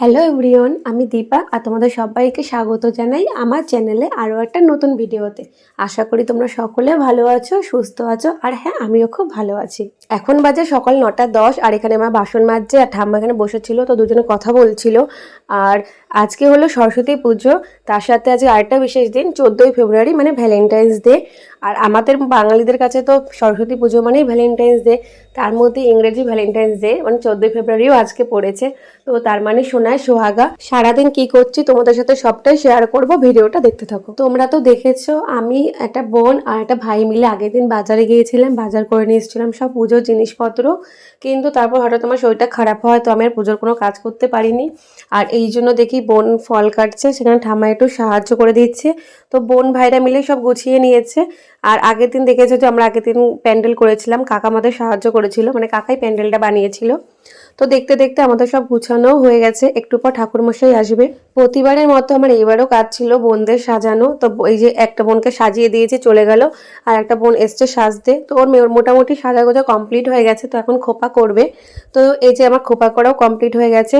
Hello everyone আমি দীপা আর তোমাদের সবাইকে স্বাগত জানাই আমার চ্যানেলে আরও একটা নতুন ভিডিওতে। আশা করি তোমরা সকলে ভালো আছো, সুস্থ আছো, আর হ্যাঁ আমিও খুব ভালো আছি। এখন বাজে সকাল নটা দশ, আর এখানে আমার বাসন মাজছে, আর ঠাম্মা এখানে বসেছিল, তো দুজনে কথা বলছিল। আর আজকে হলো সরস্বতী পুজো, তার সাথে আজকে আরেকটা বিশেষ দিন, চোদ্দোই ফেব্রুয়ারি মানে ভ্যালেন্টাইন্স ডে। আর আমাদের বাঙালিদের কাছে তো সরস্বতী পুজো মানেই ভ্যালেন্টাইন্স ডে, তার মধ্যে ইংরেজি ভ্যালেন্টাইন্স ডে মানে চোদ্দোই ফেব্রুয়ারিও আজকে পড়েছে। তো তার মানে সোনায় সোহাগা। সারাদিন কি করছি তোমাদের সাথে সবটাই শেয়ার করব, ভিডিওটা দেখতে থাকো। তোমরা তো দেখেছ, আমি একটা বোন আর একটা ভাই মিলে আগের দিন বাজারে গিয়েছিলাম, বাজার করে নিয়ে এসেছিলাম, সব পুজোর জিনিসপত্র, কিন্তু তারপর হঠাৎ আমার শরীরটা খারাপ হয়, তো আমি আর পুজোর কোনো কাজ করতে পারিনি। আর এই জন্য দেখি বোন ফল কাটছে, সেখানে ঠাম্মা একটু সাহায্য করে দিচ্ছে। তো বোন ভাইরা মিলে সব গুছিয়ে নিয়েছে। আর আগের দিন দেখেছ যে আমরা আগের দিন প্যান্ডেল করেছিলাম, কাকা আমাদের সাহায্য করেছিল মানে কাকাই প্যান্ডেলটা বানিয়েছিল। তো দেখতে দেখতে আমাদের সব গুছানো হয়ে গেছে, একটু পর ঠাকুরমশাই আসবে। প্রতিবারের মতো আমার এইবারও কাজ ছিল বোনদের সাজানো, তো এই যে একটা বোনকে সাজিয়ে দিয়েছে, চলে গেল, আর একটা বোন এসছে সাজতে। তো ওর মোটামুটি সাজা গোজা কমপ্লিট হয়ে গেছে, তো এখন খোপা করবে। তো এই যে আমার খোপা করাও কমপ্লিট হয়ে গেছে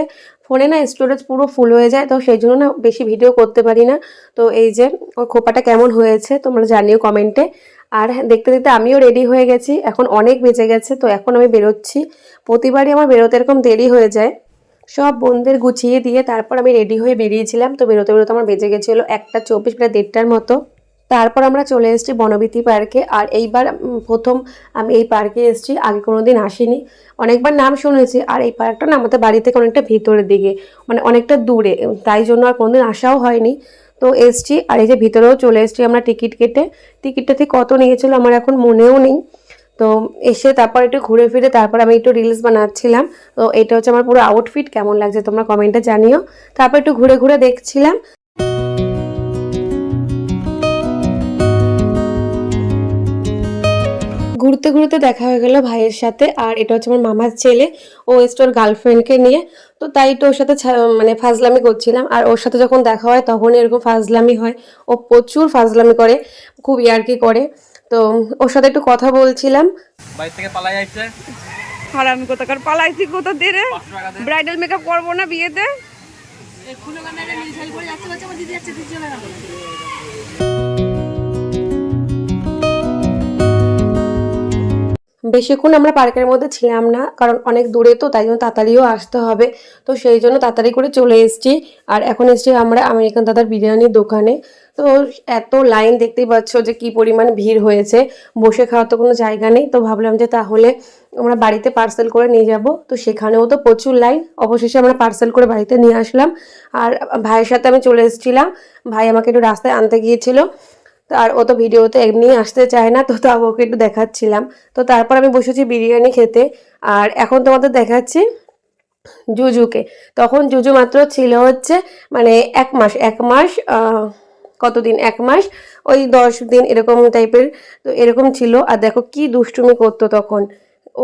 ফোনে না স্টোরেজ পুরো ফুল হয়ে যায়, তো সেই জন্য না বেশি ভিডিও করতে পারি না। তো এই যে, ওর খোপাটা কেমন হয়েছে তোমরা জানিও কমেন্টে আর দেখতে দেখতে আমিও রেডি হয়ে গেছি, এখন অনেক বেজে গেছে, তো এখন আমি বেরোচ্ছি। প্রতিবারই আমার বেরোতে এরকম দেরি হয়ে যায়। সব বোনদের গুছিয়ে দিয়ে তারপর আমি রেডি হয়ে বেরিয়েছিলাম, তো বেরোতে বেরোতে আমার বেজে গেছিল একটা চব্বিশ, প্রায় দেড়টার মতো। তারপর আমরা চলে এসেছি বনবীতি পার্কে। আর এইবার প্রথম আমি এই পার্কে এসেছি, আগে কোনো দিন আসিনি। অনেকবার নাম শুনেছি, আর এই পার্কটা না আমাদের বাড়ি থেকে অনেকটা ভিতরের দিকে মানে অনেকটা দূরে তাই জন্য আর কোনোদিন আসাও হয়নি। তো এসছি, আর এই যে ভিতরেও চলে এসছি আমরা টিকিট কেটে। টিকিটটা ঠিক কত নিয়েছিল আমার এখন মনেও নেই। তো এসে তারপর একটু ঘুরে ফিরে, তারপর আমি একটু রিলস বানাচ্ছিলাম। তো এটা হচ্ছে আমার পুরো আউটফিট কেমন লাগছে তোমরা কমেন্টে জানিও। তারপর একটু ঘুরে ঘুরে দেখছিলাম। ঘুরতে ঘুরতে দেখা হয়ে গেল ভাইয়ের সাথে আর এটা হচ্ছে আমার মামার ছেলে। ও এসছে ওর গার্লফ্রেন্ডকে নিয়ে। তো তাই তো ওর সাথে ছা- মানে ফাজলামি করছিলাম আর ওর সাথে যখন দেখা হয় তখন এরকম ফাজলামি হয়। ও প্রচুর ফাজলামি করে খুব ইয়ার্কি করে। তো ওর সাথে একটু কথা বলছিলাম। বাড়ি থেকে পালাই যাচ্ছে আর আমি কোথাকার পালাইছি কোথা দিয়ে ব্রাইডাল মেকআপ করব না বিয়েতে? বেশিক্ষণ আমরা পার্কের মধ্যে ছিলাম না, কারণ অনেক দূরে তো, তাই জন্য তাড়াতাড়িও আসতে হবে। তো সেই জন্য তাড়াতাড়ি করে চলে এসেছি। আর এখন এসেছি আমরা আমেরিকান দাদার বিরিয়ানির দোকানে। তো এত লাইন দেখতেই পাচ্ছ যে কি পরিমাণ ভিড় হয়েছে। বসে খাওয়ার তো কোনো জায়গা নেই। তো ভাবলাম যে তাহলে আমরা বাড়িতে পার্সেল করে নিয়ে যাব। তো সেখানেও তো প্রচুর লাইন। অবশেষে আমরা পার্সেল করে বাড়িতে নিয়ে আসলাম। আর ভাইয়ের সাথে আমি চলে এসেছিলাম। ভাই আমাকে একটু রাস্তায় আনতে গিয়েছিল। তো আর ও তো ভিডিওতে এমনি আসতে চায় না, তো তাও ওকে একটু দেখাচ্ছিলাম। তো তারপর আমি বসেছি বিরিয়ানি খেতে, আর এখন তোমাদের দেখাচ্ছি জুজুকে। তখন জুজু মাত্র ছিল হচ্ছে মানে এক মাস এক মাস কতদিন? এক মাস, ওই দশ দিন এরকম টাইপের তো এরকম ছিল। আর দেখো কি দুষ্টুমি করতো তখন।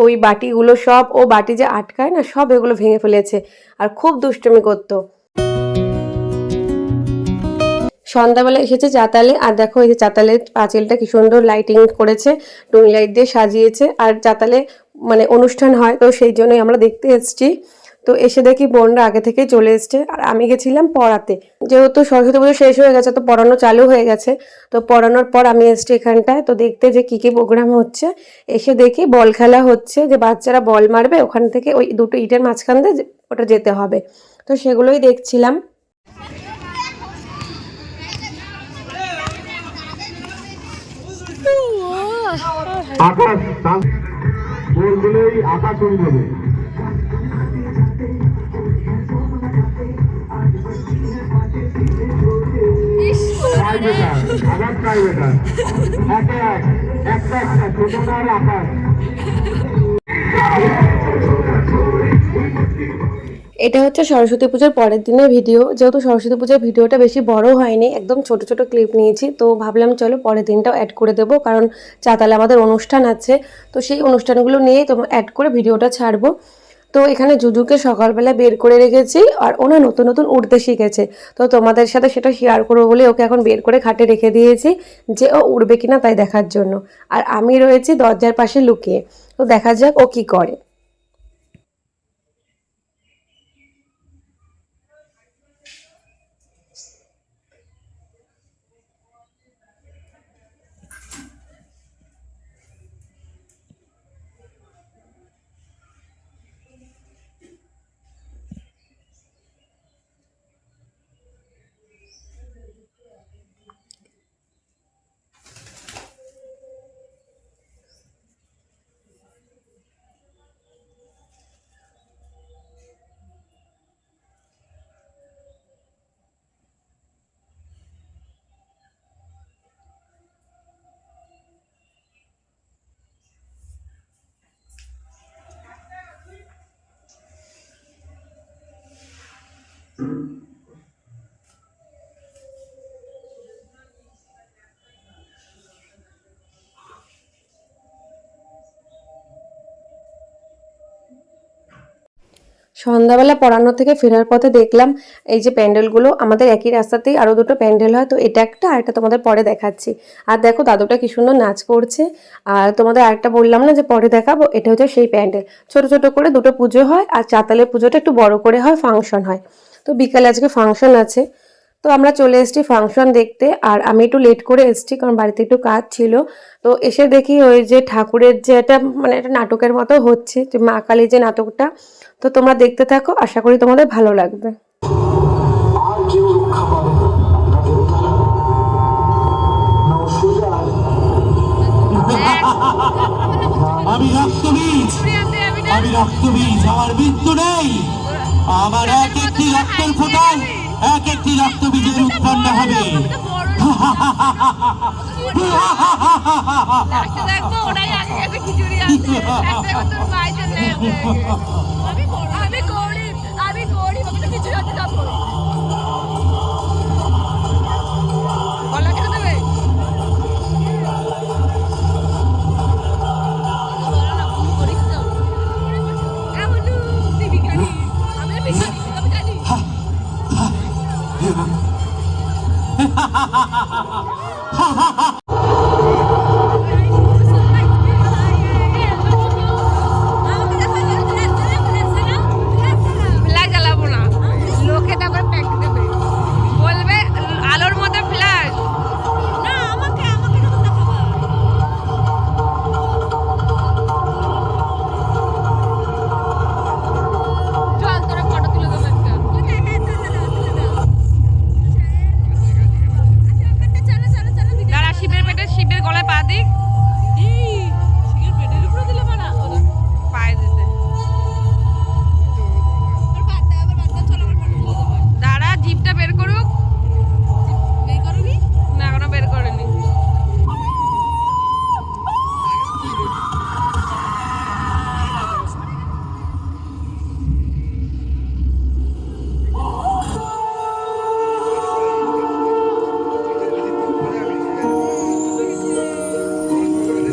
ওই বাটিগুলো সব, ও বাটি যে আটকায় না, সব এগুলো ভেঙে ফেলেছে। আর খুব দুষ্টুমি করতো। সন্ধ্যাবেলা এসেছে চাতালে। আর দেখো এই যে চাতালের পাঁচিলটা কি সুন্দর লাইটিং করেছে টুনি লাইট দিয়ে সাজিয়েছে। আর চাতালে মানে অনুষ্ঠান হয়, তো সেই জন্যই আমরা দেখতে এসেছি। তো এসে দেখি বোনরা আগে থেকে চলে এসছে। আর আমি গেছিলাম পড়াতে। যেহেতু সরস্বতী পুজো শেষ হয়ে গেছে, তো পড়ানো চালু হয়ে গেছে। তো পড়ানোর পর আমি এসছি এখানটায়। তো দেখতে যে কী কী প্রোগ্রাম হচ্ছে। এসে দেখি বল খেলা হচ্ছে, যে বাচ্চারা বল মারবে, ওখান থেকে ওই দুটো ইটের মাঝখান দিয়ে ওটা যেতে হবে। তো সেগুলোই দেখছিলাম। আকাশ ডান্স বললেই আকাশ উড়ে যাবে আকাশ প্রাইভেটার একে এক একটা একটা ছোট আকাশ। এটা হচ্ছে সরস্বতী পুজোর পরের দিনের ভিডিও। যেহেতু সরস্বতী পুজোর ভিডিওটা বেশি বড় হয়নি, একদম ছোট ছোট ক্লিপ নিয়েছি। তো ভাবলাম চলো পরের দিনটাও অ্যাড করে দেবো, কারণ চাতালে আমাদের অনুষ্ঠান আছে। তো সেই অনুষ্ঠানগুলো নিয়েই তো অ্যাড করে ভিডিওটা ছাড়বো। তো এখানে জুজুকে সকালবেলা বের করে রেখেছি, আর ওনা নতুন নতুন উড়তে শিখেছে। তো তোমাদের সাথে সেটা শেয়ার করব বলে ওকে এখন বের করে খাটে রেখে দিয়েছি, যে ও উড়বে কিনা তাই দেখার জন্য। আর আমি রয়েছি দরজার পাশে লুকিয়ে। তো দেখা যাক ও কি করে। সন্ধ্যাবেলা পড়ানো থেকে ফেরার পথে দেখলাম এই যে প্যান্ডেলগুলো আমাদের একই রাস্তাতেই আরও দুটো প্যান্ডেল হয়, তো এটা একটা আর একটা তোমাদের পরে দেখাচ্ছি। আর দেখো দাদুটা কি সুন্দর নাচ করছে। আর তোমাদের আরেকটা বললাম না যে পরে দেখাবো, এটা হচ্ছে সেই প্যান্ডেল। ছোট ছোট করে দুটো পুজো হয়, আর চাতালের পুজোটা একটু বড় করে হয় ফাংশন হয়। তো বিকালে আজকে ফাংশন আছে। তো আমরা চলে এসেছি ফাংশন দেখতে আর আমি একটু লেট করে এসেছি কারণ বাড়িতে একটু কাজ ছিল। তো এসে দেখি ওই যে ঠাকুরের যে একটা মানে একটা নাটকের মতো হচ্ছে যে মা কালীর যে নাটকটা। তো তোমরা দেখতে থাকো আশা করি তোমাদের ভালো লাগবে। আমি রক্তবীজ আমি রক্তবীজ আমার মৃত্যু নেই। আমার এক রক্তের ফোটায় এক একটি রক্তবীজের উৎপন্ন হবে। দেখব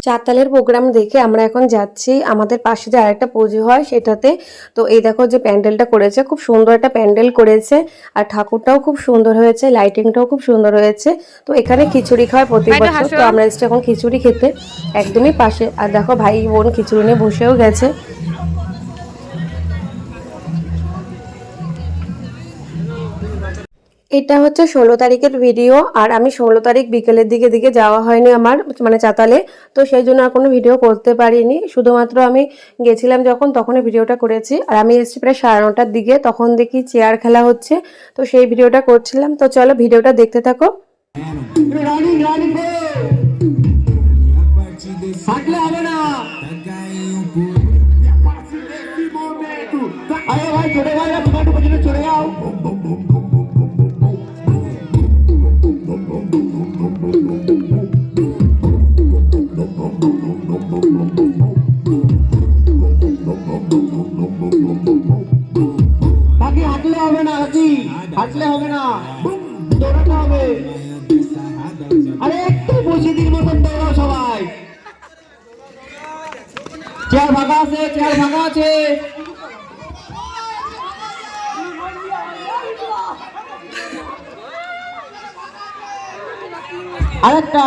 চাতালের প্রোগ্রাম দেখে আমরা এখন যাচ্ছি। আমাদের পাশে যে আরেকটা পুজো হয় সেটাতে। তো এই দেখো যে প্যান্ডেলটা করেছে খুব সুন্দর একটা প্যান্ডেল করেছে। আর ঠাকুরটাও খুব সুন্দর হয়েছে লাইটিংটাও খুব সুন্দর হয়েছে। তো এখানে খিচুড়ি খাওয়ার প্রতি বছর তো আমরা এসেছি এখন খিচুড়ি খেতে একদমই পাশে। আর দেখো ভাই বোন খিচুড়ি নিয়ে বসেও গেছে। এটা হচ্ছে ষোলো তারিখের ভিডিও আর আমি ষোলো তারিখ বিকেলের দিকে দিকে যাওয়া হয়নি আমার মানে চাতালে। তো সেই জন্য আর কোনো ভিডিও করতে পারিনি। শুধুমাত্র আমি গেছিলাম যখন, তখনই ভিডিওটা করেছি। আর আমি এসেছি প্রায় সাড়ে নটার দিকে, তখন দেখি চেয়ার খেলা হচ্ছে। তো সেই ভিডিওটা করছিলাম। তো চলো ভিডিওটা দেখতে থাকো। ভাই, ছোট ভাইরা চেয়ার ভাগা আছে চেয়ার ভাগা আছে। আরেকটা।